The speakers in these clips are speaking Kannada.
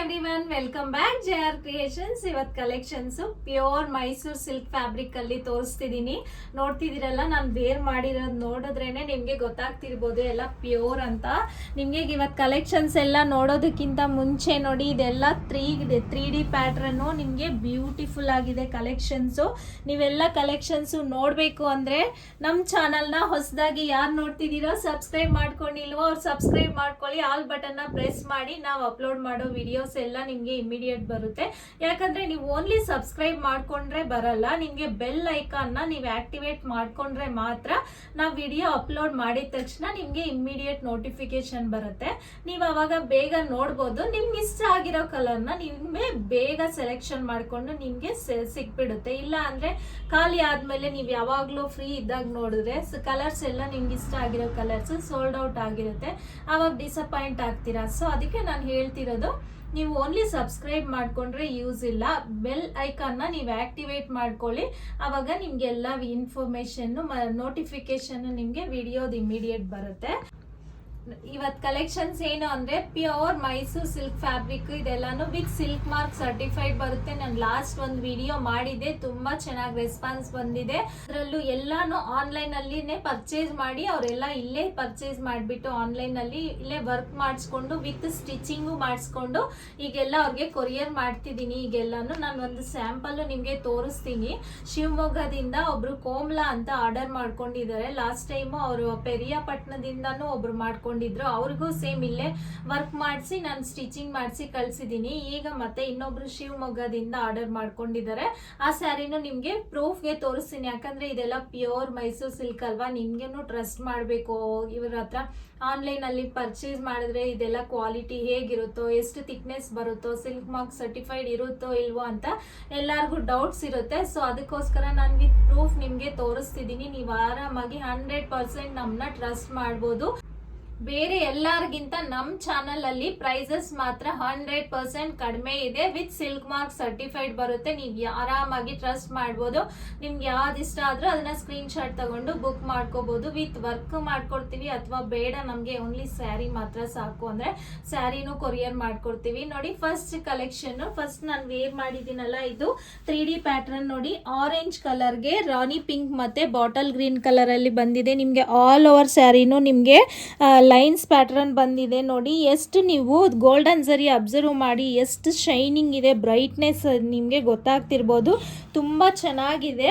Every one welcome back J R creations ಇವತ್ತು collections pure Mysore silk fabric ಅಲ್ಲಿ ತೋರಿಸ್ತಿದೀನಿ. ನೋಡ್ತಿದ್ದೀರಲ್ಲ, ನಾನು ವೇರ್ ಮಾಡಿರೋದು ನೋಡಿದ್ರೇನೆ ನಿಮಗೆ ಗೊತ್ತಾಗ್ತಿರ್ಬೋದು, ಎಲ್ಲ ಪ್ಯೂರ್ ಅಂತ. ನಿಮಗೆ ಇವತ್ತು ಕಲೆಕ್ಷನ್ಸ್ ಎಲ್ಲ ನೋಡೋದಕ್ಕಿಂತ ಮುಂಚೆ ನೋಡಿ, ಇದೆಲ್ಲ ತ್ರೀ ತ್ರೀ ಡಿ ಪ್ಯಾಟ್ರನ್ನು ನಿಮಗೆ ಬ್ಯೂಟಿಫುಲ್ ಆಗಿದೆ ಕಲೆಕ್ಷನ್ಸು ನೀವೆಲ್ಲ ಕಲೆಕ್ಷನ್ಸು ನೋಡಬೇಕು ಅಂದ್ರೆ ನಮ್ಮ ಚಾನಲ್ನ ಹೊಸದಾಗಿ ಯಾರು ನೋಡ್ತಿದ್ದೀರೋ ಸಬ್ಸ್ಕ್ರೈಬ್ ಮಾಡ್ಕೊಂಡಿಲ್ವೋ, ಅವ್ರು ಸಬ್ಸ್ಕ್ರೈಬ್ ಮಾಡ್ಕೊಳ್ಳಿ. ಆಲ್ ಬಟನ್ನ ಪ್ರೆಸ್ ಮಾಡಿ, ನಾವು ಅಪ್ಲೋಡ್ ಮಾಡೋ ವಿಡಿಯೋಸ್ ಎಲ್ಲ ನಿಮಗೆ ಇಮಿಡಿಯೇಟ್ ಬರುತ್ತೆ. ಯಾಕಂದ್ರೆ ನೀವು ಓನ್ಲಿ ಸಬ್ಸ್ಕ್ರೈಬ್ ಮಾಡ್ಕೊಂಡ್ರೆ ಬರಲ್ಲ. ನಿಮಗೆ ಬೆಲ್ ಐಕಾನ್ನ ನೀವು ಆಕ್ಟಿವೇಟ್ ಮಾಡ್ಕೊಂಡ್ರೆ ಮಾತ್ರ ನಾವು ವಿಡಿಯೋ ಅಪ್ಲೋಡ್ ಮಾಡಿದ ತಕ್ಷಣ ನಿಮಗೆ ಇಮಿಡಿಯೇಟ್ ನೋಟಿಫಿಕೇಶನ್ ಬರುತ್ತೆ. ನೀವು ಅವಾಗ ಬೇಗ ನೋಡ್ಬೋದು. ನಿಮ್ಗೆ ಇಷ್ಟ ಆಗಿರೋ ಕಲರ್ನ ನಿಮ್ಗೆ ಬೇಗ ಸೆಲೆಕ್ಷನ್ ಮಾಡ್ಕೊಂಡು ನಿಮಗೆ ಸಿಕ್ಬಿಡುತ್ತೆ. ಇಲ್ಲ ಅಂದ್ರೆ ಖಾಲಿ ಆದ್ಮೇಲೆ ನೀವು ಯಾವಾಗಲೂ ಫ್ರೀ ಇದ್ದಾಗ ನೋಡಿದ್ರೆ ಕಲರ್ಸ್ ಎಲ್ಲ ನಿಮ್ಗೆ ಇಷ್ಟ ಆಗಿರೋ ಕಲರ್ಸ್ ಸೋಲ್ಡ್ ಔಟ್ ಆಗಿರುತ್ತೆ. ಅವಾಗ ಡಿಸಪಾಯಿಂಟ್ ಆಗ್ತೀರಾ? ಸೊ ಅದಕ್ಕೆ ನಾನು ಹೇಳ್ತಿರೋದು ನೀವು ಓನ್ಲಿ ಸಬ್ಸ್ಕ್ರೈಬ್ ಮಾಡಿಕೊಂಡ್ರೆ ಯೂಸ್ ಇಲ್ಲ. ಬೆಲ್ ಐಕಾನ್ನ ನೀವು ಆಕ್ಟಿವೇಟ್ ಮಾಡ್ಕೊಳ್ಳಿ. ಆವಾಗ ನಿಮಗೆಲ್ಲ ಇನ್ಫಾರ್ಮೇಷನ್ನು ಮ ನೋಟಿಫಿಕೇಷನ್ನು ನಿಮಗೆ ವಿಡಿಯೋದು ಇಮಿಡಿಯೇಟ್ ಬರುತ್ತೆ. ಇವತ್ ಕಲೆಕ್ಷನ್ಸ್ ಏನು ಅಂದ್ರೆ ಪ್ಯೂರ್ ಮೈಸೂರ್ ಸಿಲ್ಕ್ ಫ್ಯಾಬ್ರಿಕ್ ಇದೆಲ್ಲಾನು ವಿತ್ ಸಿಲ್ಕ್ ಮಾರ್ಕ್ ಸರ್ಟಿಫೈಡ್ ಬರುತ್ತೆ. ನಾನು ಲಾಸ್ಟ್ ಒಂದು ವಿಡಿಯೋ ಮಾಡಿದೆ ತುಂಬಾ ಚೆನ್ನಾಗಿ ರೆಸ್ಪಾನ್ಸ್ ಬಂದಿದೆ. ಅದರಲ್ಲೂ ಎಲ್ಲಾನು ಆನ್ಲೈನ್ ಅಲ್ಲಿನೇ ಪರ್ಚೇಸ್ ಮಾಡಿ, ಅವರೆಲ್ಲ ಇಲ್ಲೇ ಪರ್ಚೇಸ್ ಮಾಡಿಬಿಟ್ಟು ಆನ್ಲೈನ್ ಅಲ್ಲಿ ಇಲ್ಲೇ ವರ್ಕ್ ಮಾಡಿಸ್ಕೊಂಡು ವಿತ್ ಸ್ಟಿಚಿಂಗು ಮಾಡಿಸ್ಕೊಂಡು, ಈಗೆಲ್ಲ ಅವ್ರಿಗೆ ಕೊರಿಯರ್ ಮಾಡ್ತಿದ್ದೀನಿ. ಈಗೆಲ್ಲಾನು ನಾನು ಒಂದು ಸ್ಯಾಂಪಲ್ ನಿಮಗೆ ತೋರಿಸ್ತೀನಿ. ಶಿವಮೊಗ್ಗದಿಂದ ಒಬ್ರು ಕೋಮ್ಲಾ ಅಂತ ಆರ್ಡರ್ ಮಾಡ್ಕೊಂಡಿದ್ದಾರೆ. ಲಾಸ್ಟ್ ಟೈಮು ಅವರು ಪೆರಿಯಾಪಟ್ಟಣದಿಂದನೂ ಒಬ್ರು ಮಾಡ್ಕೊಂಡಿದ್ರು ಅವ್ರಿಗೂ ಸೇಮ್ ಇಲ್ಲೇ ವರ್ಕ್ ಮಾಡಿಸಿ, ನಾನು ಸ್ಟಿಚಿಂಗ್ ಮಾಡಿಸಿ ಕಳ್ಸಿದ್ದೀನಿ ಈಗ ಮತ್ತೆ ಇನ್ನೊಬ್ರು ಶಿವಮೊಗ್ಗದಿಂದ ಆರ್ಡರ್ ಮಾಡ್ಕೊಂಡಿದ್ದಾರೆ. ಆ ಸ್ಯಾರಿನೂ ನಿಮಗೆ ಪ್ರೂಫ್ಗೆ ತೋರಿಸ್ತೀನಿ. ಯಾಕಂದ್ರೆ ಇದೆಲ್ಲ ಪ್ಯೂರ್ ಮೈಸೂರ್ ಸಿಲ್ಕ್ ಅಲ್ವಾ? ನಿಮಗೇನು ಟ್ರಸ್ಟ್ ಮಾಡಬೇಕು. ಇವ್ರ ಹತ್ರ ಆನ್ಲೈನ್ ಅಲ್ಲಿ ಪರ್ಚೇಸ್ ಮಾಡಿದ್ರೆ ಇದೆಲ್ಲ ಕ್ವಾಲಿಟಿ ಹೇಗಿರುತ್ತೋ, ಎಷ್ಟು ತಿಕ್ನೆಸ್ ಬರುತ್ತೋ ಸಿಲ್ಕ್ ಮಾರ್ಕ್ ಸರ್ಟಿಫೈಡ್ ಇರುತ್ತೋ ಇಲ್ವೋ ಅಂತ ಎಲ್ಲರಿಗೂ ಡೌಟ್ಸ್ ಇರುತ್ತೆ. ಸೊ ಅದಕ್ಕೋಸ್ಕರ ನಾನು ಪ್ರೂಫ್ ನಿಮಗೆ ತೋರಿಸ್ತಿದ್ದೀನಿ ನೀವು ಆರಾಮಾಗಿ ಹಂಡ್ರೆಡ್ ಪರ್ಸೆಂಟ್ ನಮ್ಮನ್ನ ಟ್ರಸ್ಟ್ ಮಾಡ್ಬೋದು. ಬೇರೆ ಎಲ್ಲರಿಗಿಂತ ನಮ್ಮ ಚಾನಲ್ ಅಲ್ಲಿ ಪ್ರೈಸಸ್ ಮಾತ್ರ ಹಂಡ್ರೆಡ್ ಪರ್ಸೆಂಟ್ ಕಡಿಮೆ ಇದೆ. ವಿತ್ ಸಿಲ್ಕ್ ಮಾರ್ಕ್ ಸರ್ಟಿಫೈಡ್ ಬರುತ್ತೆ. ನೀವು ಆರಾಮಾಗಿ ಟ್ರಸ್ಟ್ ಮಾಡ್ಬೋದು. ನಿಮ್ಗೆ ಯಾವ್ದು ಇಷ್ಟ ಆದ್ರೂ ಅದನ್ನ ಸ್ಕ್ರೀನ್ ಶಾಟ್ ತಗೊಂಡು ಬುಕ್ ಮಾಡ್ಕೋಬಹುದು ವಿತ್ ವರ್ಕ್ ಮಾಡ್ಕೊಡ್ತೀವಿ ಅಥವಾ ಬೇಡ, ನಮಗೆ ಓನ್ಲಿ ಸ್ಯಾರಿ ಮಾತ್ರ ಸಾಕು ಅಂದ್ರೆ ಸ್ಯಾರಿನೂ ಕೊರಿಯರ್ ಮಾಡ್ಕೊಡ್ತೀವಿ. ನೋಡಿ ಫಸ್ಟ್ ಕಲೆಕ್ಷನ್ ಫಸ್ಟ್ ನಾನು ವೇರ್ ಮಾಡಿದ್ದೀನಲ್ಲ ಇದು. ತ್ರೀ ಡಿ ಪ್ಯಾಟರ್ನ್ ನೋಡಿ. ಆರೆಂಜ್ ಕಲರ್ಗೆ ರಾಣಿ ಪಿಂಕ್ ಮತ್ತೆ ಬಾಟಲ್ ಗ್ರೀನ್ ಕಲರ್ ಅಲ್ಲಿ ಬಂದಿದೆ. ನಿಮಗೆ ಆಲ್ ಓವರ್ ಸ್ಯಾರಿನೂ ನಿಮಗೆ ಲೈನ್ಸ್ ಪ್ಯಾಟ್ರನ್ ಬಂದಿದೆ ನೋಡಿ. ಎಷ್ಟು ನೀವು ಗೋಲ್ಡನ್ ಸರಿ ಅಬ್ಸರ್ವ್ ಮಾಡಿ ಎಷ್ಟು ಶೈನಿಂಗ್ ಇದೆ, ಬ್ರೈಟ್ನೆಸ್ ನಿಮಗೆ ಗೊತ್ತಾಗ್ತಿರ್ಬೋದು. ತುಂಬ ಚೆನ್ನಾಗಿದೆ.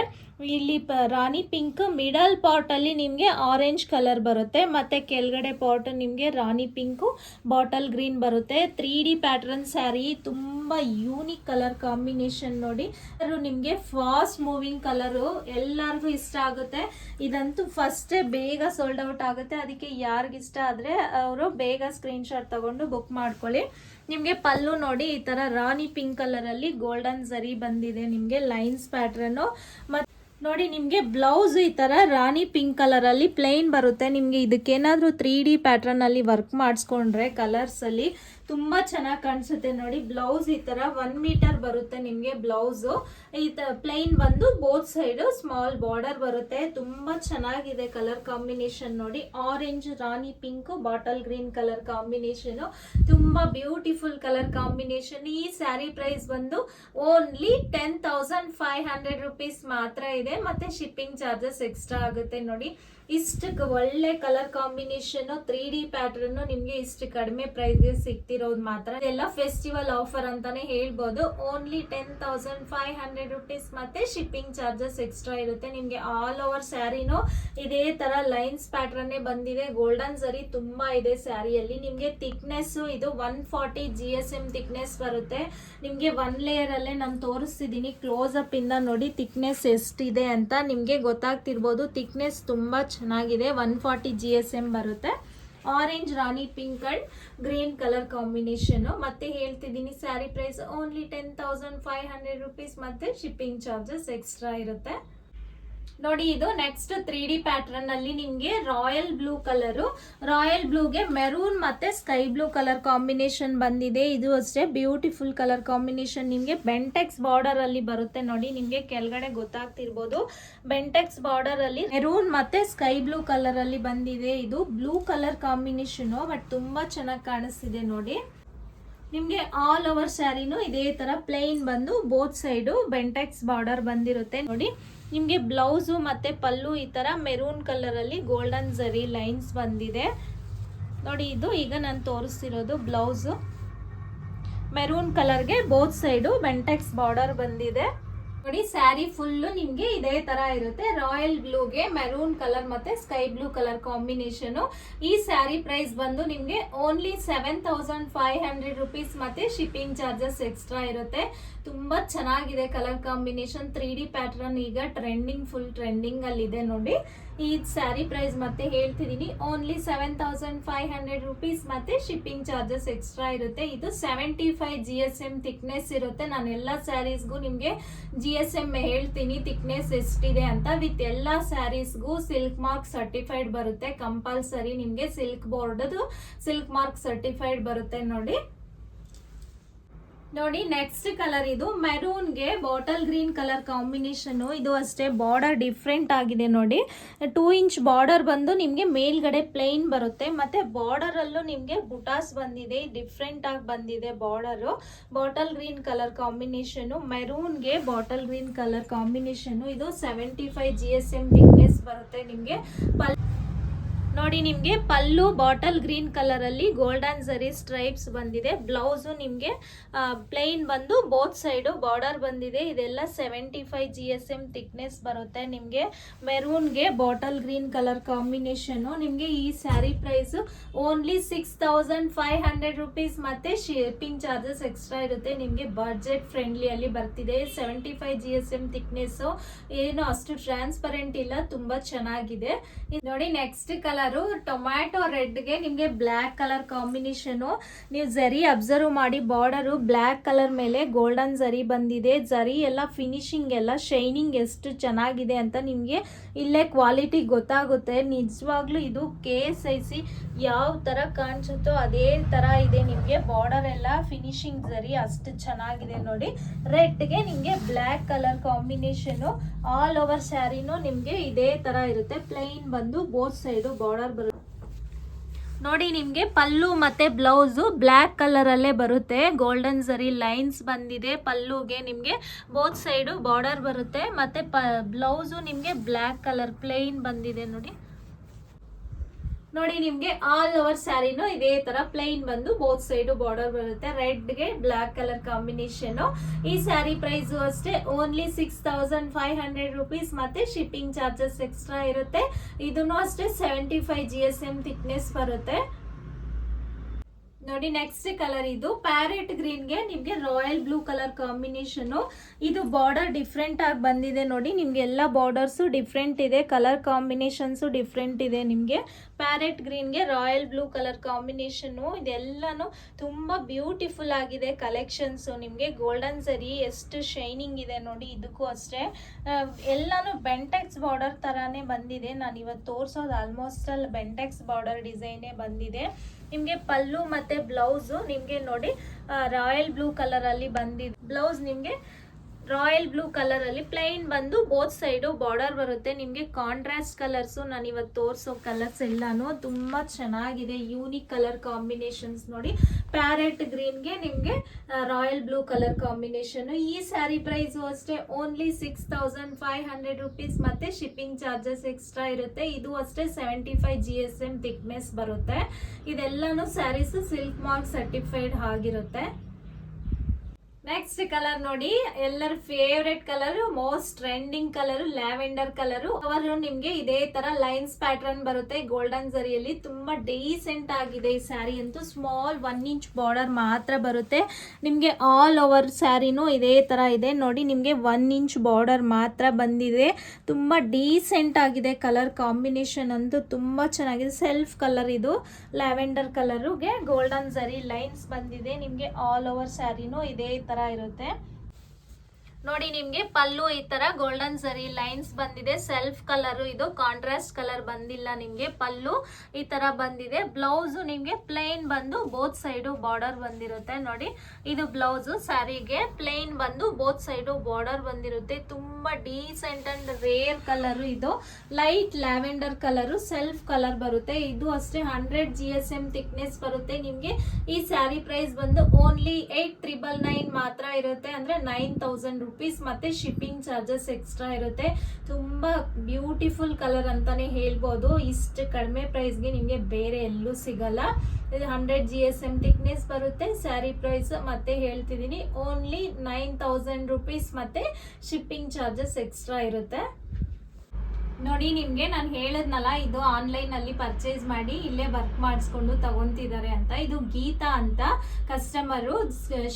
ಇಲ್ಲಿ ಪ, ರಾಣಿ ಪಿಂಕ್ ಮಿಡಲ್ ಪಾಟಲ್ಲಿ ನಿಮಗೆ ಆರೆಂಜ್ ಕಲರ್ ಬರುತ್ತೆ. ಮತ್ತು ಕೆಳಗಡೆ ಪಾಟ್ ನಿಮಗೆ ರಾಣಿ ಪಿಂಕು ಬಾಟಲ್ ಗ್ರೀನ್ ಬರುತ್ತೆ. ತ್ರೀ ಡಿ ಪ್ಯಾಟ್ರನ್ ಸ್ಯಾರಿ ತುಂಬ ಯೂನಿಕ್ ಕಲರ್ ಕಾಂಬಿನೇಷನ್ ನೋಡಿ. ನಿಮಗೆ ಫಾಸ್ಟ್ ಮೂವಿಂಗ್ ಕಲರು ಎಲ್ಲರಿಗೂ ಇಷ್ಟ ಆಗುತ್ತೆ. ಇದಂತೂ ಫಸ್ಟೇ ಬೇಗ ಸೋಲ್ಡ್ ಔಟ್ ಆಗುತ್ತೆ. ಅದಕ್ಕೆ ಯಾರಿಗಿಷ್ಟ ಆದರೆ ಅವರು ಬೇಗ ಸ್ಕ್ರೀನ್ಶಾಟ್ ತಗೊಂಡು ಬುಕ್ ಮಾಡ್ಕೊಳ್ಳಿ. ನಿಮಗೆ ಪಲ್ಲು ನೋಡಿ, ಈ ಥರ ರಾಣಿ ಪಿಂಕ್ ಕಲರಲ್ಲಿ ಗೋಲ್ಡನ್ ಜರಿ ಬಂದಿದೆ ನಿಮಗೆ ಲೈನ್ಸ್ ಪ್ಯಾಟ್ರನ್ನು ಮತ್ತು ನೋಡಿ, ನಿಮಗೆ ಬ್ಲೌಸ್ ಈ ಥರ ರಾಣಿ ಪಿಂಕ್ ಕಲರಲ್ಲಿ ಪ್ಲೇನ್ ಬರುತ್ತೆ. ನಿಮಗೆ ಇದಕ್ಕೇನಾದರೂ ತ್ರೀ ಡಿ ಪ್ಯಾಟ್ರನಲ್ಲಿ ವರ್ಕ್ ಮಾಡಿಸ್ಕೊಂಡ್ರೆ ಕಲರ್ಸಲ್ಲಿ ತುಂಬ ಚೆನ್ನಾಗಿ ಕಾಣಿಸುತ್ತೆ ನೋಡಿ. ಬ್ಲೌಸ್ ಈ ಥರ ಒನ್ ಮೀಟರ್ ಬರುತ್ತೆ ನಿಮಗೆ ಬ್ಲೌಸು. ಈ ತ ಪ್ಲೈನ್ ಬಂದು ಬೋತ್ ಸೈಡು ಸ್ಮಾಲ್ ಬಾರ್ಡರ್ ಬರುತ್ತೆ. ತುಂಬ ಚೆನ್ನಾಗಿದೆ ಕಲರ್ ಕಾಂಬಿನೇಷನ್ ನೋಡಿ. Orange rani pink bottle green colour combination ತುಂಬ ಬ್ಯೂಟಿಫುಲ್ ಕಲರ್ ಕಾಂಬಿನೇಷನ್ ಈ ಸ್ಯಾರಿ ಪ್ರೈಸ್ ಬಂದು only ten thousand five hundred rupees ಮಾತ್ರ ಇದೆ. ಮತ್ತೆ ಶಿಪ್ಪಿಂಗ್ ಚಾರ್ಜಸ್ ಎಕ್ಸ್ಟ್ರಾ ಆಗುತ್ತೆ ನೋಡಿ. ಇಷ್ಟಕ್ಕೆ ಒಳ್ಳೆ colour combination three D pattern ನಿಮ್ಗೆ ಇಷ್ಟು ಕಡಿಮೆ ಪ್ರೈಸ್ಗೆ ಸಿಗ್ತಿರೋದು ಮಾತ್ರ. ಇದೆಲ್ಲ ಫೆಸ್ಟಿವಲ್ ಆಫರ್ ಅಂತಾನೆ ಹೇಳ್ಬೋದು. Only ten thousand five hundred rupees ಮತ್ತೆ ಶಿಪ್ಪಿಂಗ್ ಚಾರ್ಜಸ್ ಎಕ್ಸ್ಟ್ರಾ ಇರುತ್ತೆ. ನಿಮ್ಗೆ ಆಲ್ ಓವರ್ ಸ್ಯಾರಿನೂ ಇದೇ ತರ ಲೈನ್ಸ್ ಪ್ಯಾಟರ್ನ್ ಬಂದಿದೆ. ಗೋಲ್ಡನ್ ಸರಿ ತುಂಬಾ ಇದೆ ಸ್ಯಾರಿಯಲ್ಲಿ ನಿಮ್ಗೆ ಥಿಕ್ನೆಸ್ ಇದು one forty G S M thickness ಬರುತ್ತೆ. ನಿಮ್ಗೆ ಒನ್ ಲೇಯರ್ ಅಲ್ಲೇ ನಾನು ತೋರಿಸ್ತಿದ್ದೀನಿ ಕ್ಲೋಸ್ ಅಪ್ ಇಂದ ನೋಡಿ ಥಿಕ್ನೆಸ್ ಎಷ್ಟಿದೆ ಅಂತ ನಿಮ್ಗೆ ಗೊತ್ತಾಗ್ತಿರ್ಬೋದು. ಥಿಕ್ನೆಸ್ ತುಂಬಾ ಚೆನ್ನಾಗಿದೆ. One forty G S M ಬರುತ್ತೆ. Orange rani pink and green colour combination ಮತ್ತೆ ಹೇಳ್ತಿದ್ದೀನಿ sari price only ten thousand five hundred rupees ಮತ್ತೆ ಶಿಪ್ಪಿಂಗ್ ಚಾರ್ಜಸ್ ಎಕ್ಸ್ಟ್ರಾ ಇರುತ್ತೆ. ನೋಡಿ, ಇದು ನೆಕ್ಸ್ಟ್ ತ್ರೀ ಡಿ ಪ್ಯಾಟರ್ನ್ ಅಲ್ಲಿ ನಿಮ್ಗೆ ರಾಯಲ್ ಬ್ಲೂ ಕಲರ್ ರಾಯಲ್ ಬ್ಲೂಗೆ ಮೆರೂನ್ ಮತ್ತೆ ಸ್ಕೈ ಬ್ಲೂ ಕಲರ್ ಕಾಂಬಿನೇಷನ್ ಬಂದಿದೆ. ಇದು ಅಷ್ಟೇ ಬ್ಯೂಟಿಫುಲ್ ಕಲರ್ ಕಾಂಬಿನೇಷನ್ ನಿಮ್ಗೆ ಬೆಂಟೆಕ್ಸ್ ಬಾರ್ಡರ್ ಅಲ್ಲಿ ಬರುತ್ತೆ ನೋಡಿ, ನಿಮ್ಗೆ ಕೆಳಗಡೆ ಗೊತ್ತಾಗ್ತಿರ್ಬೋದು. ಬೆಂಟೆಕ್ಸ್ ಬಾರ್ಡರ್ ಅಲ್ಲಿ ಮೆರೂನ್ ಮತ್ತೆ ಸ್ಕೈ ಬ್ಲೂ ಕಲರ್ ಅಲ್ಲಿ ಬಂದಿದೆ. ಇದು ಬ್ಲೂ ಕಲರ್ ಕಾಂಬಿನೇಷನ್ ಬಟ್ ತುಂಬಾ ಚೆನ್ನಾಗಿ ಕಾಣಿಸ್ತಿದೆ ನೋಡಿ. ನಿಮಗೆ ಆಲ್ ಓವರ್ ಸ್ಯಾರಿನೂ ಇದೇ ತರ ಪ್ಲೈನ್ ಬಂದು ಬೋತ್ ಸೈಡು ಬೆಂಟೆಕ್ಸ್ ಬಾರ್ಡರ್ ಬಂದಿರುತ್ತೆ ನೋಡಿ. ನಿಮಗೆ ಬ್ಲೌಸು ಮತ್ತು ಪಲ್ಲು ಈ ಥರ ಮೆರೂನ್ ಕಲರಲ್ಲಿ ಗೋಲ್ಡನ್ ಝರಿ ಲೈನ್ಸ್ ಬಂದಿದೆ. ನೋಡಿ ಇದು, ಈಗ ನಾನು ತೋರಿಸ್ತಿರೋದು ಬ್ಲೌಸು. ಮೆರೂನ್ ಕಲರ್ಗೆ ಬೋತ್ ಸೈಡು ಬೆಂಟೆಕ್ಸ್ ಬಾರ್ಡರ್ ಬಂದಿದೆ. ನೋಡಿ, ಸ್ಯಾರಿ ಫುಲ್ಲು ನಿಮಗೆ ಇದೇ ತರ ಇರುತ್ತೆ. ರಾಯಲ್ ಬ್ಲೂಗೆ ಮೆರೂನ್ ಕಲರ್ ಮತ್ತೆ ಸ್ಕೈ ಬ್ಲೂ ಕಲರ್ ಕಾಂಬಿನೇಷನ್ ಈ ಸ್ಯಾರಿ ಪ್ರೈಸ್ ಬಂದು ನಿಮಗೆ only seven thousand five hundred rupees ಮತ್ತೆ ಶಿಪ್ಪಿಂಗ್ ಚಾರ್ಜಸ್ ಎಕ್ಸ್ಟ್ರಾ ಇರುತ್ತೆ. ತುಂಬಾ ಚೆನ್ನಾಗಿದೆ colour combination three D pattern ಈಗ ಟ್ರೆಂಡಿಂಗ್ ಫುಲ್ ಟ್ರೆಂಡಿಂಗ್ ಅಲ್ಲಿ ಇದೆ ನೋಡಿ. ಈ ಸ್ಯಾರಿ ಪ್ರೈಸ್ ಮತ್ತೆ ಹೇಳ್ತಿದ್ದೀನಿ only seven thousand five hundred rupees ಮತ್ತೆ ಶಿಪ್ಪಿಂಗ್ ಚಾರ್ಜಸ್ ಎಕ್ಸ್ಟ್ರಾ ಇರುತ್ತೆ. ಇದು seventy five G S M thickness ಇರುತ್ತೆ. ನಾನು ಎಲ್ಲ ಸ್ಯಾರೀಸ್ಗೂ ನಿಮಗೆ ಜಿ ಎಸ್ ಎಂ ಹೇಳ್ತೀನಿ. ಥಿಕ್ನೆಸ್ ಎಷ್ಟಿದೆ ಅಂತ ವಿತ್ ಎಲ್ಲ ಸ್ಯಾರೀಸ್ಗೂ ಸಿಲ್ಕ್ ಮಾರ್ಕ್ ಸರ್ಟಿಫೈಡ್ ಬರುತ್ತೆ. ಕಂಪಲ್ಸರಿ ನಿಮಗೆ ಸಿಲ್ಕ್ ಬೋರ್ಡದು ಸಿಲ್ಕ್ ಮಾರ್ಕ್ ಸರ್ಟಿಫೈಡ್ ಬರುತ್ತೆ ನೋಡಿ. ನೋಡಿ ನೆಕ್ಸ್ಟ್ ಕಲರ್ ಇದು. ಮೆರೂನ್ಗೆ ಬಾಟಲ್ ಗ್ರೀನ್ ಕಲರ್ ಕಾಂಬಿನೇಷನ್ ಇದು ಅಷ್ಟೇ ಬಾರ್ಡರ್ ಡಿಫ್ರೆಂಟ್ ಆಗಿದೆ ನೋಡಿ. ಟೂ ಇಂಚ್ ಬಾರ್ಡರ್ ಬಂದು ನಿಮಗೆ ಮೇಲ್ಗಡೆ ಪ್ಲೇನ್ ಬರುತ್ತೆ. ಮತ್ತೆ ಬಾರ್ಡರ್ ಅಲ್ಲೂ ನಿಮಗೆ ಬುಟಾಸ್ ಬಂದಿದೆ ಡಿಫ್ರೆಂಟ್ ಆಗಿ ಬಂದಿದೆ border bottle green colour combination ಮೆರೂನ್ಗೆ bottle green colour combination ಇದು seventy five G S M ಬರುತ್ತೆ ನಿಮಗೆ. ಪಲ್ ನೋಡಿ, ನಿಮಗೆ ಪಲ್ಲು ಬಾಟಲ್ ಗ್ರೀನ್ ಕಲರ್ ಅಲ್ಲಿ ಗೋಲ್ಡನ್ ಜರಿ ಸ್ಟ್ರೈಪ್ಸ್ ಬಂದಿದೆ. ಬ್ಲೌಸು ನಿಮಗೆ ಪ್ಲೈನ್ ಬಂದು ಬೋತ್ ಸೈಡು ಬಾರ್ಡರ್ ಬಂದಿದೆ. ಇದೆಲ್ಲ seventy five G S M thickness ಬರುತ್ತೆ. ನಿಮಗೆ ಮೆರೂನ್ಗೆ ಬಾಟಲ್ ಗ್ರೀನ್ ಕಲರ್ ಕಾಂಬಿನೇಷನು ನಿಮಗೆ ಈ sari price only six thousand five hundred rupees ಮತ್ತೆ ಶಿಪ್ಪಿಂಗ್ ಚಾರ್ಜಸ್ ಎಕ್ಸ್ಟ್ರಾ ಇರುತ್ತೆ. ನಿಮಗೆ ಬಜೆಟ್ ಫ್ರೆಂಡ್ಲಿ ಅಲ್ಲಿ ಬರ್ತಿದೆ. Seventy five G S M thickness ಏನು ಅಷ್ಟು ಟ್ರಾನ್ಸ್ಪರೆಂಟ್ ಇಲ್ಲ, ತುಂಬಾ ಚೆನ್ನಾಗಿದೆ. ನೋಡಿ ನೆಕ್ಸ್ಟ್ ಕಲರು ಟೊಮ್ಯಾಟೊ ರೆಡ್ಗೆ ನಿಮಗೆ ಬ್ಲ್ಯಾಕ್ ಕಲರ್ ಕಾಂಬಿನೇಷನು. ನೀವು ಜರಿ ಅಬ್ಸರ್ವ್ ಮಾಡಿ, ಬಾರ್ಡರು ಬ್ಲ್ಯಾಕ್ ಕಲರ್ ಮೇಲೆ ಗೋಲ್ಡನ್ ಜರಿ ಬಂದಿದೆ. ಜರಿ ಎಲ್ಲ ಫಿನಿಶಿಂಗ್ ಎಲ್ಲ ಶೈನಿಂಗ್ ಎಷ್ಟು ಚೆನ್ನಾಗಿದೆ ಅಂತ ನಿಮಗೆ ಇಲ್ಲೇ ಕ್ವಾಲಿಟಿ ಗೊತ್ತಾಗುತ್ತೆ. ನಿಜವಾಗ್ಲೂ ಇದು ಕೆ ಎಸ್ ಐ ಸಿ ಯಾವ ಥರ ಕಾಣಿಸುತ್ತೋ ಅದೇ ಥರ ಇದೆ ನಿಮಗೆ. ಬಾರ್ಡರ್ ಎಲ್ಲ ಫಿನಿಶಿಂಗ್ ಜರಿ ಅಷ್ಟು ಚೆನ್ನಾಗಿದೆ ನೋಡಿ. ರೆಡ್ಗೆ ನಿಮಗೆ black colour combination. All over ಸ್ಯಾರಿನೂ ನಿಮಗೆ ಇದೇ ಥರ ಇರುತ್ತೆ. ಪ್ಲೈನ್ ಬಂದು ಬೋತ್ ಸೈಡು ಬಾರ್ಡರ್ ಬರುತ್ತೆ ನೋಡಿ, ನಿಮಗೆ ಪಲ್ಲು ಮತ್ತೆ ಬ್ಲೌಸು ಬ್ಲ್ಯಾಕ್ ಕಲರಲ್ಲೇ ಬರುತ್ತೆ. ಗೋಲ್ಡನ್ ಸರಿ ಲೈನ್ಸ್ ಬಂದಿದೆ. ಪಲ್ಲುಗೆ ನಿಮಗೆ ಬೋತ್ ಸೈಡು ಬಾರ್ಡರ್ ಬರುತ್ತೆ. ಮತ್ತೆ ಪ ಬ್ಲೌಸು ನಿಮಗೆ ಬ್ಲ್ಯಾಕ್ ಕಲರ್ ಪ್ಲೈನ್ ಬಂದಿದೆ ನೋಡಿ. ನೋಡಿ, ನಿಮಗೆ ಆಲ್ ಓವರ್ ಸ್ಯಾರಿನೂ ಇದೇ ತರ ಪ್ಲೈನ್ ಬಂದು ಬೋತ್ ಸೈಡು ಬಾರ್ಡರ್ ಬರುತ್ತೆ. ರೆಡ್ಗೆ ಬ್ಲಾಕ್ ಕಲರ್ ಕಾಂಬಿನೇಷನ್ ಈ ಸ್ಯಾರಿ ಪ್ರೈಸ್ ಅಷ್ಟೇ only six thousand five hundred rupees ಮತ್ತೆ ಶಿಪ್ಪಿಂಗ್ ಚಾರ್ಜಸ್ ಎಕ್ಸ್ಟ್ರಾ ಇರುತ್ತೆ. ಇದನ್ನು ಅಷ್ಟೇ seventy five G S M thickness ಬರುತ್ತೆ. ನೋಡಿ ನೆಕ್ಸ್ಟ್ ಕಲರ್ ಇದು. ಪ್ಯಾರೆಟ್ ಗ್ರೀನ್ಗೆ ನಿಮಗೆ ರಾಯಲ್ ಬ್ಲೂ ಕಲರ್ ಕಾಂಬಿನೇಷನ್ ಇದು ಬಾರ್ಡರ್ ಡಿಫ್ರೆಂಟ್ ಆಗಿ ಬಂದಿದೆ ನೋಡಿ, ನಿಮ್ಗೆ ಎಲ್ಲ ಬಾರ್ಡರ್ಸು ಡಿಫ್ರೆಂಟ್ ಇದೆ. ಕಲರ್ ಕಾಂಬಿನೇಷನ್ಸು ಡಿಫ್ರೆಂಟ್ ಇದೆ ನಿಮಗೆ. ಪ್ಯಾರೆಟ್ ಗ್ರೀನ್ಗೆ ರಾಯಲ್ ಬ್ಲೂ ಕಲರ್ ಕಾಂಬಿನೇಷನ್ನು ಇದೆಲ್ಲನೂ ತುಂಬ ಬ್ಯೂಟಿಫುಲ್ ಆಗಿದೆ ಕಲೆಕ್ಷನ್ಸು ನಿಮಗೆ ಗೋಲ್ಡನ್ ಸರಿ, ಎಷ್ಟು ಶೈನಿಂಗ್ ಇದೆ ನೋಡಿ, ಇದಕ್ಕೂ ಅಷ್ಟೇ. ಎಲ್ಲಾನು ಬೆಂಟೆಕ್ಸ್ ಬಾರ್ಡರ್ ಥರಾನೇ ಬಂದಿದೆ. ನಾನು ಇವತ್ತು ತೋರಿಸೋದು ಆಲ್ಮೋಸ್ಟ್ ಅಲ್ಲಿ ಬೆಂಟೆಕ್ಸ್ ಬಾರ್ಡರ್ ಡಿಸೈನೇ ಬಂದಿದೆ. ನಿಮಗೆ ಪಲ್ಲು ಮತ್ತೆ ಬ್ಲೌಸು ನಿಮಗೆ ನೋಡಿ ರಾಯಲ್ ಬ್ಲೂ ಕಲರಲ್ಲಿ ಬಂದಿದೆ ಬ್ಲೌಸ್ ನಿಮಗೆ ರಾಯಲ್ ಬ್ಲೂ ಅಲ್ಲಿ ಪ್ಲೈನ್ ಬಂದು ಬೋತ್ ಸೈಡು ಬಾರ್ಡರ್ ಬರುತ್ತೆ. ನಿಮಗೆ ಕಾಂಟ್ರಾಸ್ಟ್ ಕಲರ್ಸು ನಾನು ಇವತ್ತು ತೋರಿಸೋ ಕಲರ್ಸ್ ಎಲ್ಲಾನು ತುಂಬಾ ಚೆನ್ನಾಗಿದೆ. ಯೂನಿಕ್ ಕಲರ್ ಕಾಂಬಿನೇಷನ್ಸ್ ನೋಡಿ ಪ್ಯಾರೆಟ್ ಗ್ರೀನ್ಗೆ ನಿಮಗೆ ರಾಯಲ್ ಬ್ಲೂ ಕಲರ್ ಕಾಂಬಿನೇಷನ್ ಈ ಸ್ಯಾರಿ ಪ್ರೈಸು ಅಷ್ಟೇ only six thousand five hundred rupees ಮತ್ತೆ ಶಿಪ್ಪಿಂಗ್ ಚಾರ್ಜಸ್ ಎಕ್ಸ್ಟ್ರಾ ಇರುತ್ತೆ. ಇದು ಅಷ್ಟೇ seventy five G S M thickness ಬರುತ್ತೆ. ಇದೆಲ್ಲಾನು ಸ್ಯಾರೀಸ್ ಸಿಲ್ಕ್ ಮಾರ್ಕ್ ಸರ್ಟಿಫೈಡ್ ಆಗಿರುತ್ತೆ. ನೆಕ್ಸ್ಟ್ ಕಲರ್ ನೋಡಿ, ಎಲ್ಲರ favourite colour most trending colour lavender colour ಅವರು ನಿಮ್ಗೆ ಇದೇ ತರ ಲೈನ್ಸ್ ಪ್ಯಾಟರ್ನ್ ಬರುತ್ತೆ. ಗೋಲ್ಡನ್ ಜರಿಯಲ್ಲಿ ತುಂಬಾ ಡೀಸೆಂಟ್ ಆಗಿದೆ ಈ ಸ್ಯಾರಿ ಅಂತೂ. ಸ್ಮಾಲ್ ಒನ್ ಇಂಚ್ ಬಾರ್ಡರ್ ಮಾತ್ರ ಬರುತ್ತೆ. ನಿಮ್ಗೆ ಆಲ್ ಓವರ್ ಸ್ಯಾರಿನೂ ಇದೇ ತರ ಇದೆ. ನೋಡಿ, ನಿಮ್ಗೆ ಒನ್ ಇಂಚ್ ಬಾರ್ಡರ್ ಮಾತ್ರ ಬಂದಿದೆ. ತುಂಬಾ ಡೀಸೆಂಟ್ ಆಗಿದೆ ಕಲರ್ ಕಾಂಬಿನೇಷನ್ ಅಂತೂ. ತುಂಬಾ ಚೆನ್ನಾಗಿದೆ. ಸೆಲ್ಫ್ ಕಲರ್ ಇದು. ಲ್ಯಾವೆಂಡರ್ ಕಲರ್ಗೆ ಗೋಲ್ಡನ್ ಜರಿ ಲೈನ್ಸ್ ಬಂದಿದೆ. ನಿಮ್ಗೆ ಆಲ್ ಓವರ್ ಸ್ಯಾರಿನೂ ಇದೇ ತರ ಇರುತ್ತೆ. ನೋಡಿ, ನಿಮ್ಗೆ ಪಲ್ಲು ಈ ತರ ಗೋಲ್ಡನ್ ಸರಿ ಲೈನ್ಸ್ ಬಂದಿದೆ. ಸೆಲ್ಫ್ ಕಲರ್ ಇದು ಕಾಂಟ್ರಾಸ್ಟ್ ಕಲರ್ ಬಂದಿಲ್ಲ ನಿಮ್ಗೆ. ಪಲ್ಲು ಈ ತರ ಬಂದಿದೆ. ಬ್ಲೌಸ್ ನಿಮ್ಗೆ ಪ್ಲೇನ್ ಬಂದು ಬೋತ್ ಸೈಡು ಬಾರ್ಡರ್ ಬಂದಿರುತ್ತೆ. ನೋಡಿ, ಇದು ಬ್ಲೌಸ್ ಸ್ಯಾರಿಗೆ ಪ್ಲೇನ್ ಬಂದು ಬೋತ್ ಸೈಡು ಬಾರ್ಡರ್ ಬಂದಿರುತ್ತೆ. ತುಂಬಾ ಡೀಸೆಂಟ್ ಅಂಡ್ ರೇರ್ ಕಲರ್ ಇದು. Light lavender colour self colour ಬರುತ್ತೆ. ಇದು ಅಷ್ಟೇ hundred G S M thickness ಬರುತ್ತೆ. ನಿಮ್ಗೆ ಈ ಸ್ಯಾರಿ ಪ್ರೈಸ್ ಬಂದು ಓನ್ಲಿ ಏಟ್ ಮಾತ್ರ ಇರುತ್ತೆ. ಅಂದ್ರೆ ನೈನ್ ತೌಸಂಡ್ ರುಪೀಸ್ ಮತ್ತೆ ಶಿಪ್ಪಿಂಗ್ ಚಾರ್ಜಸ್ ಎಕ್ಸ್ಟ್ರಾ ಇರುತ್ತೆ. ತುಂಬಾ ಬ್ಯೂಟಿಫುಲ್ ಕಲರ್ ಅಂತಾನೆ ಹೇಳ್ಬೋದು. ಇಷ್ಟು ಕಡಿಮೆ ಪ್ರೈಸ್ಗೆ ನಿಮಗೆ ಬೇರೆ ಎಲ್ಲೂ ಸಿಗಲ್ಲ. ಇದು hundred G S M thickness ಬರುತ್ತೆ. ಸ್ಯಾರಿ ಪ್ರೈಸ್ ಮತ್ತೆ ಹೇಳ್ತಿದ್ದೀನಿ. ಓನ್ಲಿ ನೈನ್ ತೌಸಂಡ್ ರುಪೀಸ್ ಮತ್ತೆ ಶಿಪ್ಪಿಂಗ್ ಚಾರ್ಜಸ್ ಎಕ್ಸ್ಟ್ರಾ ಇರುತ್ತೆ. ನೋಡಿ, ನಿಮ್ಗೆ ನಾನು ಹೇಳದ್ನಲ್ಲ, ಇದು ಆನ್ಲೈನ್ ಅಲ್ಲಿ ಪರ್ಚೇಸ್ ಮಾಡಿ ಇಲ್ಲೇ ವರ್ಕ್ ಮಾಡಿಸ್ಕೊಂಡು ತಗೊಂತಿದ್ದಾರೆ ಅಂತ. ಇದು ಗೀತಾ ಅಂತ ಕಸ್ಟಮರು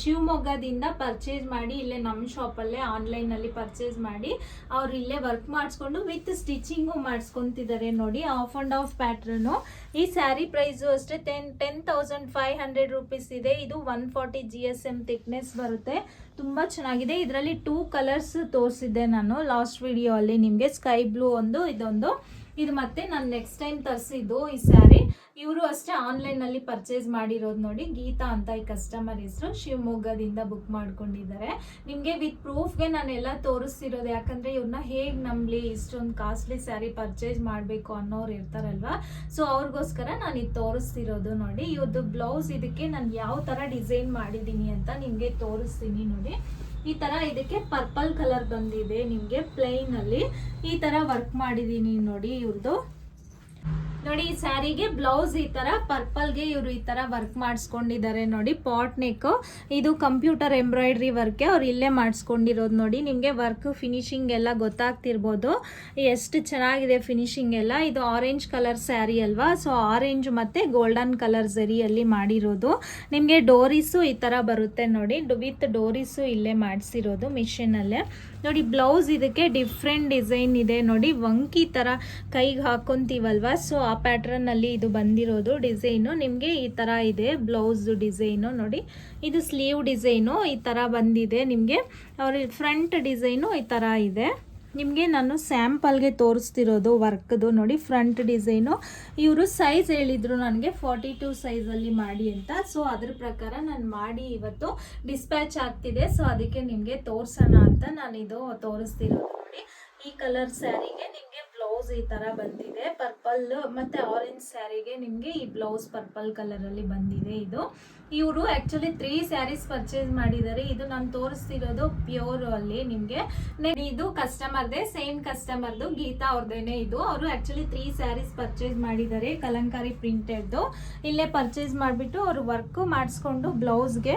ಶಿವಮೊಗ್ಗದಿಂದ ಪರ್ಚೇಸ್ ಮಾಡಿ ಇಲ್ಲೇ ನಮ್ಮ ಶಾಪಲ್ಲೇ ಆನ್ಲೈನ್ ಅಲ್ಲಿ ಪರ್ಚೇಸ್ ಮಾಡಿ ಅವ್ರು ಇಲ್ಲೇ ವರ್ಕ್ ಮಾಡಿಸ್ಕೊಂಡು ವಿತ್ ಸ್ಟಿಚಿಂಗು ಮಾಡಿಸ್ಕೊಂತಿದ್ದಾರೆ ನೋಡಿ ಆಫ್ ಅಂಡ್ ಆಫ್ ಪ್ಯಾಟ್ರನು ಈ ಸ್ಯಾರಿ ಪ್ರೈಸು ಅಷ್ಟೇ ten ten thousand five hundred rupees ಇದೆ. ಇದು one forty G S M thickness ಬರುತ್ತೆ. ತುಂಬ ಚೆನ್ನಾಗಿದೆ. ಇದರಲ್ಲಿ ಟೂ ಕಲರ್ಸ್ ತೋರಿಸಿದ್ದೆ ನಾನು ಲಾಸ್ಟ್ ವಿಡಿಯೋ ಅಲ್ಲಿ. ನಿಮಗೆ ಸ್ಕೈ ಬ್ಲೂ ಒಂದು, ಇದೊಂದು. ಇದು ಮತ್ತೆ ನಾನು ನೆಕ್ಸ್ಟ್ ಟೈಮ್ ತರಿಸಿದ್ದು ಈ ಸ್ಯಾರಿ. ಇವರು ಅಷ್ಟೇ ಆನ್ಲೈನ್ ಅಲ್ಲಿ ಪರ್ಚೇಸ್ ಮಾಡಿರೋದು ನೋಡಿ ಗೀತಾ ಅಂತ ಈ ಕಸ್ಟಮರ್ ಹೆಸರು ಶಿವಮೊಗ್ಗದಿಂದ ಬುಕ್ ಮಾಡ್ಕೊಂಡಿದ್ದಾರೆ. ನಿಮಗೆ ವಿತ್ ಪ್ರೂಫ್ಗೆ ನಾನೆಲ್ಲ ತೋರಿಸ್ತಿರೋದು, ಯಾಕಂದ್ರೆ ಇವ್ರನ್ನ ಹೇಗೆ ನಂಬಲಿ, ಇಷ್ಟೊಂದು ಕಾಸ್ಟ್ಲಿ ಸ್ಯಾರಿ ಪರ್ಚೇಸ್ ಮಾಡಬೇಕು ಅನ್ನೋರು ಇರ್ತಾರಲ್ವಾ? ಸೊ ಅವ್ರಿಗೋಸ್ಕರ ನಾನು ಇದು ತೋರಿಸ್ತಿರೋದು ನೋಡಿ. ಇವ್ರದ್ದು ಬ್ಲೌಸ್ ಇದಕ್ಕೆ ನಾನು ಯಾವ ಥರ ಡಿಸೈನ್ ಮಾಡಿದ್ದೀನಿ ಅಂತ ನಿಮಗೆ ತೋರಿಸ್ತೀನಿ ನೋಡಿ. ಈ ತರ ಇದಕ್ಕೆ ಪರ್ಪಲ್ ಕಲರ್ ಬಂದಿದೆ ನಿಮಗೆ ಪ್ಲೈನ್ ಅಲ್ಲಿ. ಈ ತರ ವರ್ಕ್ ಮಾಡಿದ್ದೀನಿ ನೋಡಿ ಇವ್ರದ್ದು ನೋಡಿ, ಈ ಸ್ಯಾರಿಗೆ ಬ್ಲೌಸ್ ಈ ತರ, ಪರ್ಪಲ್ಗೆ ಇವರು ಈ ತರ ವರ್ಕ್ ಮಾಡಿಸ್ಕೊಂಡಿದ್ದಾರೆ ನೋಡಿ ಪಾಟ್ ನೆಕ್ ಇದು ಕಂಪ್ಯೂಟರ್ ಎಂಬ್ರಾಯ್ಡ್ರಿ ವರ್ಕ್ ಅವ್ರು ಇಲ್ಲೇ ಮಾಡಿಸ್ಕೊಂಡಿರೋದು ನೋಡಿ. ನಿಮಗೆ ವರ್ಕ್ ಫಿನಿಶಿಂಗ್ ಎಲ್ಲ ಗೊತ್ತಾಗ್ತಿರ್ಬೋದು. ಎಷ್ಟು ಚೆನ್ನಾಗಿದೆ ಫಿನಿಶಿಂಗ್ ಎಲ್ಲ. ಇದು ಆರೆಂಜ್ ಕಲರ್ ಸ್ಯಾರಿ ಅಲ್ವಾ? ಸೊ ಆರೆಂಜ್ ಮತ್ತೆ ಗೋಲ್ಡನ್ ಕಲರ್ ಜರಿಯಲ್ಲಿ ಮಾಡಿರೋದು. ನಿಮಗೆ ಡೋರೀಸು ಈ ತರ ಬರುತ್ತೆ ನೋಡಿ. ವಿತ್ ಡೋರೀಸು ಇಲ್ಲೇ ಮಾಡಿಸಿರೋದು ಮಿಷಿನಲ್ಲೇ ನೋಡಿ ಬ್ಲೌಸ್ ಇದಕ್ಕೆ ಡಿಫ್ರೆಂಟ್ ಡಿಸೈನ್ ಇದೆ. ನೋಡಿ ವಂಕಿ ಥರ ಕೈಗೆ ಹಾಕೊಂತೀವಲ್ವಾ? ಸೊ ಆ ಪ್ಯಾಟ್ರನ್ನಲ್ಲಿ ಇದು ಬಂದಿರೋದು ಡಿಸೈನು ನಿಮಗೆ ಈ ಥರ ಇದೆ ಬ್ಲೌಸು ಡಿಸೈನು ನೋಡಿ, ಇದು ಸ್ಲೀವ್ ಡಿಸೈನು ಈ ಥರ ಬಂದಿದೆ ನಿಮಗೆ. ಅವ್ರ ಫ್ರಂಟ್ ಡಿಸೈನು ಈ ಥರ ಇದೆ. ನಿಮಗೆ ನಾನು ಸ್ಯಾಂಪಲ್ಗೆ ತೋರಿಸ್ತಿರೋದು ವರ್ಕ್ದು ನೋಡಿ ಫ್ರಂಟ್ ಡಿಸೈನು. ಇವರು ಸೈಜ್ ಹೇಳಿದರು ನನಗೆ ಫಾರ್ಟಿ ಟು ಸೈಜಲ್ಲಿ ಮಾಡಿ ಅಂತ. ಸೊ ಅದ್ರ ಪ್ರಕಾರ ನಾನು ಮಾಡಿ ಇವತ್ತು ಡಿಸ್ಪ್ಯಾಚ್ ಆಗ್ತಿದೆ. ಸೊ ಅದಕ್ಕೆ ನಿಮಗೆ ತೋರಿಸೋಣ ಅಂತ ನಾನು ಇದು ತೋರಿಸ್ತಿರೋದು ನೋಡಿ. ಈ ಕಲರ್ ಸ್ಯಾರಿಗೆ ನಿಮಗೆ ಬ್ಲೌಸ್ ಈ ತರ ಬಂದಿದೆ. ಪರ್ಪಲ್ ಮತ್ತೆ ಆರೆಂಜ್ ಸ್ಯಾರಿಗೆ ನಿಮಗೆ ಈ ಬ್ಲೌಸ್ ಪರ್ಪಲ್ ಕಲರಲ್ಲಿ ಬಂದಿದೆ ಇದು. ಇವರು ಆ್ಯಕ್ಚುಲಿ ತ್ರೀ ಸ್ಯಾರೀಸ್ ಪರ್ಚೇಸ್ ಮಾಡಿದ್ದಾರೆ. ಇದು ನಾನು ತೋರಿಸ್ತಿರೋದು ಪ್ಯೂರ್ ಅಲ್ಲಿ ನಿಮಗೆ. ಇದು ಕಸ್ಟಮರ್ದೇ ಸೇಮ್ ಕಸ್ಟಮರ್ದು ಗೀತಾ ಅವ್ರದ್ದೇನೆ ಇದು. ಅವರು ಆ್ಯಕ್ಚುಲಿ ತ್ರೀ ಸ್ಯಾರೀಸ್ ಪರ್ಚೇಸ್ ಮಾಡಿದ್ದಾರೆ ಕಲಂಕಾರಿ ಪ್ರಿಂಟೆಡ್ದು ಇಲ್ಲೇ ಪರ್ಚೇಸ್ ಮಾಡಿಬಿಟ್ಟು ಅವರು ವರ್ಕ್ ಮಾಡಿಸ್ಕೊಂಡು ಬ್ಲೌಸ್ಗೆ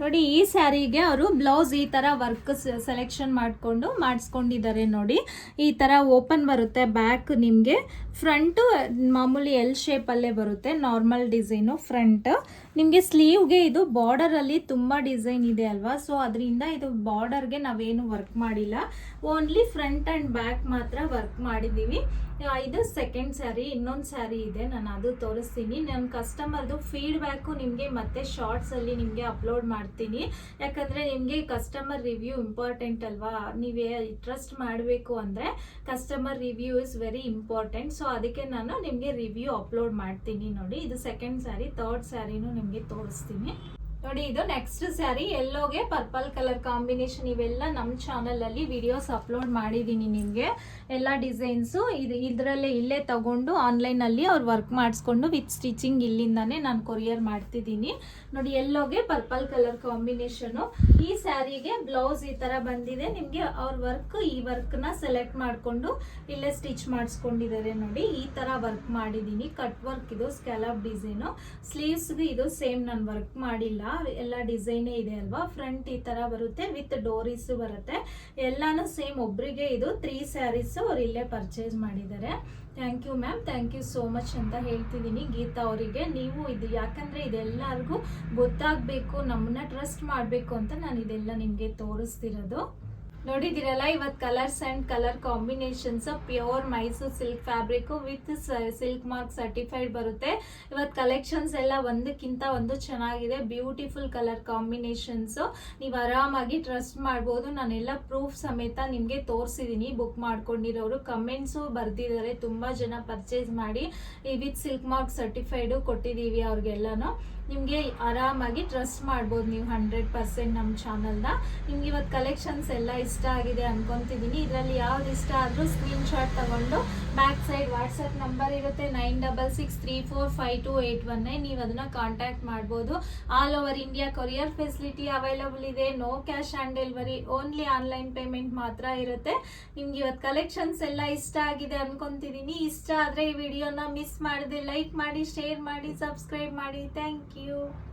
ನೋಡಿ, ಈ ಸ್ಯಾರಿಗೆ ಅವರು ಬ್ಲೌಸ್ ಈ ಥರ ವರ್ಕ್ ಸೆಲೆಕ್ಷನ್ ಮಾಡಿಕೊಂಡು ಮಾಡಿಸ್ಕೊಂಡಿದ್ದಾರೆ ನೋಡಿ. ಈ ಥರ ಓಪನ್ ಬರುತ್ತೆ ಬ್ಯಾಕ್ ನಿಮಗೆ. ಫ್ರಂಟು ಮಾಮೂಲಿ ಎಲ್ ಶೇಪಲ್ಲೇ ಬರುತ್ತೆ ನಾರ್ಮಲ್ ಡಿಸೈನು ಫ್ರಂಟ್ ನಿಮಗೆ ಸ್ಲೀವ್ಗೆ ಇದು ಬಾರ್ಡರಲ್ಲಿ ತುಂಬ ಡಿಸೈನ್ ಇದೆ ಅಲ್ವಾ? ಸೊ ಅದರಿಂದ ಇದು ಬಾರ್ಡರ್ಗೆ ನಾವೇನು ವರ್ಕ್ ಮಾಡಿಲ್ಲ. ಓನ್ಲಿ ಫ್ರಂಟ್ ಆ್ಯಂಡ್ ಬ್ಯಾಕ್ ಮಾತ್ರ ವರ್ಕ್ ಮಾಡಿದ್ದೀವಿ. ಇದು ಸೆಕೆಂಡ್ ಸ್ಯಾರಿ ಇನ್ನೊಂದು ಸ್ಯಾರಿ ಇದೆ, ನಾನು ಅದು ತೋರಿಸ್ತೀನಿ. ನನ್ನ ಕಸ್ಟಮರ್ದು ಫೀಡ್ಬ್ಯಾಕು ನಿಮಗೆ ಮತ್ತೆ ಶಾರ್ಟ್ಸಲ್ಲಿ ನಿಮಗೆ ಅಪ್ಲೋಡ್ ಮಾಡ್ತೀನಿ. ಯಾಕಂದರೆ ನಿಮಗೆ ಕಸ್ಟಮರ್ ರಿವ್ಯೂ ಇಂಪಾರ್ಟೆಂಟ್ ಅಲ್ವಾ? ನೀವೇ ಟ್ರಸ್ಟ್ ಮಾಡಬೇಕು ಅಂದರೆ customer review is very important so ಅದಕ್ಕೆ ನಾನು ನಿಮಗೆ ರಿವ್ಯೂ ಅಪ್ಲೋಡ್ ಮಾಡ್ತೀನಿ ನೋಡಿ. ಇದು ಸೆಕೆಂಡ್ ಸ್ಯಾರಿ ಥರ್ಡ್ ಸ್ಯಾರಿನೂ ನಿಮಗೆ ತೋರಿಸ್ತೀನಿ. ನೋಡಿ, ಇದು ನೆಕ್ಸ್ಟ್ ಸ್ಯಾರಿ ಎಲ್ಲೋಗೆ ಪರ್ಪಲ್ ಕಲರ್ ಕಾಂಬಿನೇಷನ್ ಇವೆಲ್ಲ ನಮ್ಮ ಚಾನಲಲ್ಲಿ ವಿಡಿಯೋಸ್ ಅಪ್ಲೋಡ್ ಮಾಡಿದ್ದೀನಿ ನಿಮಗೆ. ಎಲ್ಲ ಡಿಸೈನ್ಸು ಇದು ಇದರಲ್ಲೇ ಇಲ್ಲೇ ತಗೊಂಡು ಆನ್ಲೈನಲ್ಲಿ ಅವ್ರು ವರ್ಕ್ ಮಾಡಿಸ್ಕೊಂಡು ವಿತ್ ಸ್ಟಿಚಿಂಗ್ ಇಲ್ಲಿಂದಾನೇ ನಾನು ಕೊರಿಯರ್ ಮಾಡ್ತಿದ್ದೀನಿ ನೋಡಿ ಎಲ್ಲೋಗೆ ಪರ್ಪಲ್ ಕಲರ್ ಕಾಂಬಿನೇಷನು ಈ ಸ್ಯಾರಿಗೆ ಬ್ಲೌಸ್ ಈ ಥರ ಬಂದಿದೆ. ನಿಮಗೆ ಅವ್ರ ವರ್ಕ್ ಈ ವರ್ಕ್ನ ಸೆಲೆಕ್ಟ್ ಮಾಡಿಕೊಂಡು ಇಲ್ಲೇ ಸ್ಟಿಚ್ ಮಾಡಿಸ್ಕೊಂಡಿದ್ದಾರೆ ನೋಡಿ. ಈ ಥರ ವರ್ಕ್ ಮಾಡಿದ್ದೀನಿ ಕಟ್ ವರ್ಕ್ ಇದು ಸ್ಕ್ಯಾಲಪ್ ಡಿಸೈನು ಸ್ಲೀವ್ಸ್ಗೆ ಇದು ಸೇಮ್ ನಾನು ವರ್ಕ್ ಮಾಡಿಲ್ಲ. ಎಲ್ಲ ಡಿಸೈನೇ ಇದೆ ಅಲ್ವಾ? ಫ್ರಂಟ್ ಈ ಥರ ಬರುತ್ತೆ, ವಿತ್ ಡೋರೀಸು ಬರುತ್ತೆ. ಎಲ್ಲಾನು ಸೇಮ್, ಒಬ್ರಿಗೆ ಇದು ತ್ರೀ ಸ್ಯಾರೀಸ್ ಅವ್ರು ಇಲ್ಲೇ ಪರ್ಚೇಸ್ ಮಾಡಿದ್ದಾರೆ. Thank you ma'am, thank you so much ಅಂತ ಹೇಳ್ತಿದ್ದೀನಿ ಗೀತಾ ಅವರಿಗೆ. ನೀವು ಇದು ಯಾಕಂದರೆ ಇದೆಲ್ಲರಿಗೂ ಗೊತ್ತಾಗಬೇಕು, ನಮ್ಮನ್ನ ಟ್ರಸ್ಟ್ ಮಾಡಬೇಕು ಅಂತ ನಾನು ಇದೆಲ್ಲ ನಿಮಗೆ ತೋರಿಸ್ತಿರೋದು. ನೋಡಿದಿರಲ್ಲ ಇವತ್ತು colours and colour combinations pure Mysore silk fabric with silk mark certified ಬರುತ್ತೆ. ಇವತ್ತು ಕಲೆಕ್ಷನ್ಸ್ ಎಲ್ಲ ಒಂದಕ್ಕಿಂತ ಒಂದು ಚೆನ್ನಾಗಿದೆ ಬ್ಯೂಟಿಫುಲ್ ಕಲರ್ ಕಾಂಬಿನೇಷನ್ಸ್ ನೀವು ಆರಾಮಾಗಿ ಟ್ರಸ್ಟ್ ಮಾಡ್ಬೋದು. ನಾನೆಲ್ಲ ಪ್ರೂಫ್ ಸಮೇತ ನಿಮಗೆ ತೋರಿಸಿದ್ದೀನಿ ಬುಕ್ ಮಾಡ್ಕೊಂಡಿರೋರು. ಕಮೆಂಟ್ಸು ಬರ್ದಿದ್ದಾರೆ, ತುಂಬ ಜನ ಪರ್ಚೇಸ್ ಮಾಡಿ ವಿತ್ ಸಿಲ್ಕ್ ಮಾರ್ಕ್ ಸರ್ಟಿಫೈಡು ಕೊಟ್ಟಿದ್ದೀವಿ ಅವ್ರಿಗೆಲ್ಲನೂ. ನಿಮಗೆ ಆರಾಮಾಗಿ ಟ್ರಸ್ಟ್ ಮಾಡ್ಬೋದು ನೀವು ಹಂಡ್ರೆಡ್ ಪರ್ಸೆಂಟ್ ನಮ್ಮ ಚಾನಲ್ನ ನಿಮ್ಗೆ ಇವತ್ತು ಕಲೆಕ್ಷನ್ಸ್ ಎಲ್ಲ ಇಷ್ಟ ಆಗಿದೆ ಅನ್ಕೊತಿದ್ದೀನಿ ಇದರಲ್ಲಿ ಯಾವ್ದು ಇಷ್ಟ ಆದರೂ ಸ್ಕ್ರೀನ್ಶಾಟ್ ತಗೊಂಡು ಬ್ಯಾಕ್ ಸೈಡ್ ವಾಟ್ಸಪ್ ನಂಬರ್ ಇರುತ್ತೆ nine double six three four five two eight one nine ನೀವು ಅದನ್ನ ಕಾಂಟ್ಯಾಕ್ಟ್ ಮಾಡ್ಬೋದು. All over India courier facility available ಇದೆ. No cash on delivery only online payment ಮಾತ್ರ ಇರುತ್ತೆ. ನಿಮ್ಗೆ ಇವತ್ತು ಕಲೆಕ್ಷನ್ಸ್ ಎಲ್ಲ ಇಷ್ಟ ಆಗಿದೆ ಅನ್ಕೊತಿದ್ದೀನಿ ಇಷ್ಟ ಆದರೆ ಈ ವಿಡಿಯೋನ ಮಿಸ್ ಮಾಡದೆ ಲೈಕ್ ಮಾಡಿ ಶೇರ್ ಮಾಡಿ ಸಬ್ಸ್ಕ್ರೈಬ್ ಮಾಡಿ. Thank you you.